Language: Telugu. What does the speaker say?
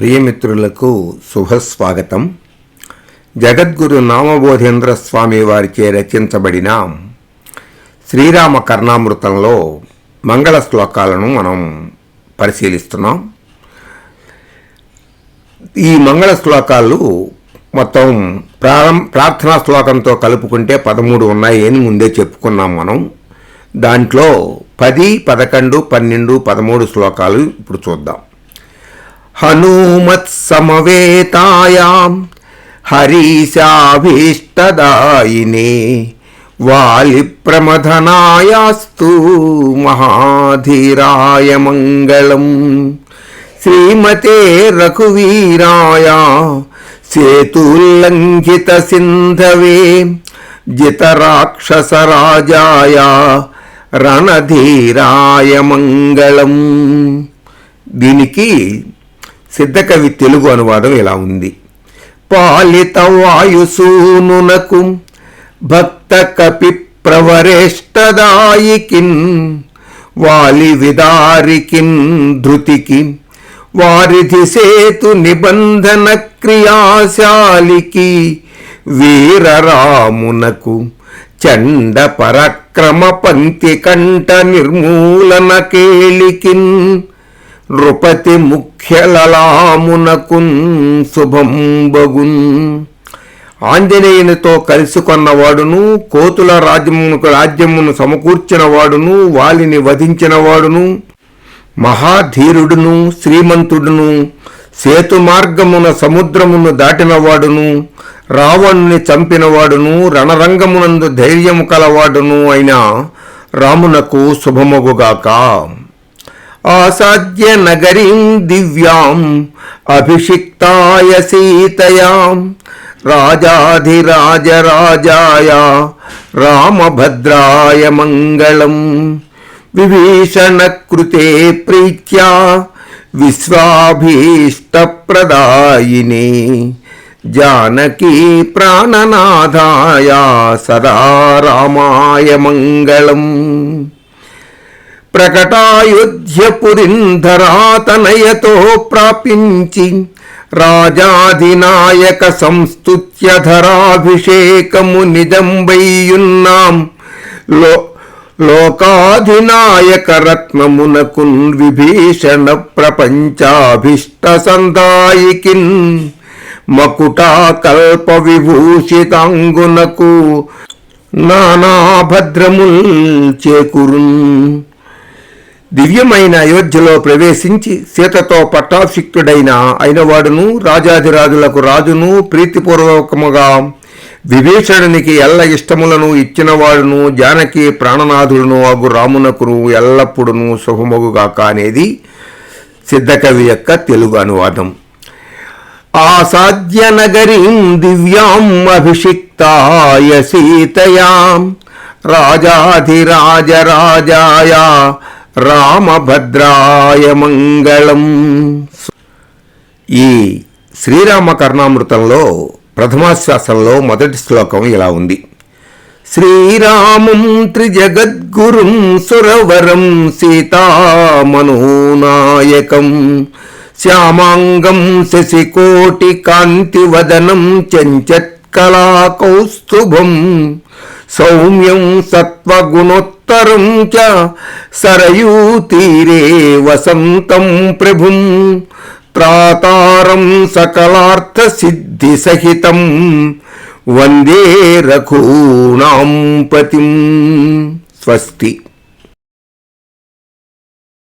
ప్రియమిత్రులకు శుభస్వాగతం. జగద్గురు నామబోధేంద్ర స్వామి వారిచే రచించబడిన శ్రీరామ కర్ణామృతంలో మంగళ శ్లోకాలను మనం పరిశీలిస్తున్నాం. ఈ మంగళ శ్లోకాలు మొత్తం ప్రారం ప్రార్థనా శ్లోకంతో కలుపుకుంటే పదమూడు ఉన్నాయి అని ముందే చెప్పుకున్నాం మనం. దాంట్లో పది పదకొండు పన్నెండు పదమూడు శ్లోకాలు ఇప్పుడు చూద్దాం. హనుమత్సమవేతాయాం హరీశాభీష్టదాయినే వాలిప్రమథనాయాస్తు మహాధీరాయ మంగళం. శ్రీమతే రఘువీరాయ సేతుల్లంఘిత సింధవే జితరాక్షసరాజాయ రణధీరాయ మంగళం. దీనికి సిద్ధకవి తెలుగు అనువాదం ఇలా ఉంది. పాలిత వాయుసూనునకు భక్త కపి ప్రవరేష్టదాయికిన్ వాలి విదారికిన్ ధృతికి వారిధి సేతు నిబంధన క్రియాశాలికి వీరరామునకు చండ పరాక్రమ పంక్తి కంఠ నిర్మూలన కేళికిన్ నృపతి ముఖ్యలలామునకున్ శుభం బగున్. ఆంజనేయునితో కలిసి కొన్నవాడును కోతుల రాజ్యమునకు రాజ్యమును సమకూర్చినవాడును వాలిని వధించినవాడును. మహాధీరుడును శ్రీమంతుడును సేతు మార్గమున సముద్రమును దాటినవాడును రావణుని చంపినవాడును రణరంగమునందు ధైర్యము కలవాడును అయిన రామునకు శుభమగుగాక. ఆసాద్య నగరీం దివ్యాం అభిషిక్తాయ సీతయాం రాజాధిరాజరాజాయ రామభద్రాయ మంగళం విభీషణకృతే ప్రీత్యా విశ్వాభీష్టప్రదాయిని జానకీ ప్రాణనాథాయ సదా రామాయ మంగళం ప్రకటాయుధ్యపురింధరాతనయతో ప్రాపించి రాజాధినాయక సంస్తుత్యధరాభిషేకము నిజంబయ్యున్నాం. లో లోకాధినాయక రత్నమునకున్ విభీషణ ప్రపంచాభిష్ట సందాయికిన్. మకుటాకల్ప విభూషితాంగునకు నానాభద్రముల్ చేకురున్. దివ్యమైన అయోధ్యలో ప్రవేశించి సీతతో పట్టాభిషిక్తుడైన అయినవాడును రాజాధిరాజులకు రాజును ప్రీతిపూర్వకముగా విభీషణునికి ఎల్ల ఇష్టములను ఇచ్చినవాడును జానకి ప్రాణనాథుడును అగు రామునకును ఎల్లప్పుడును శుభమగుగాక అనేది సిద్ధకవి యొక్క తెలుగు అనువాదం. ఆసాధ్య నగరీం దివ్యాం అభిషిక్తాయ సీతయాం రాజాధిరాజరాజాయ రామభద్రాయ మంగళం. ఈ శ్రీరామ కర్ణామృతంలో ప్రథమాశ్వాసంలో మొదటి శ్లోకం ఇలా ఉంది. శ్రీరామం త్రిజగద్గురుం సురవరం సీతామనోనాయకం. శ్యామాంగం శశికోటి కాంతివదనం చంచత్కళాకౌస్తుభం. సౌమ్యం సత్వగుణోత్తరం చ సరయూతీరే వసంతం ప్రభుం. త్రాతారం సకలార్థ సిద్ధి సహితం. వందే రఘూణాం పతిం. స్వస్తి.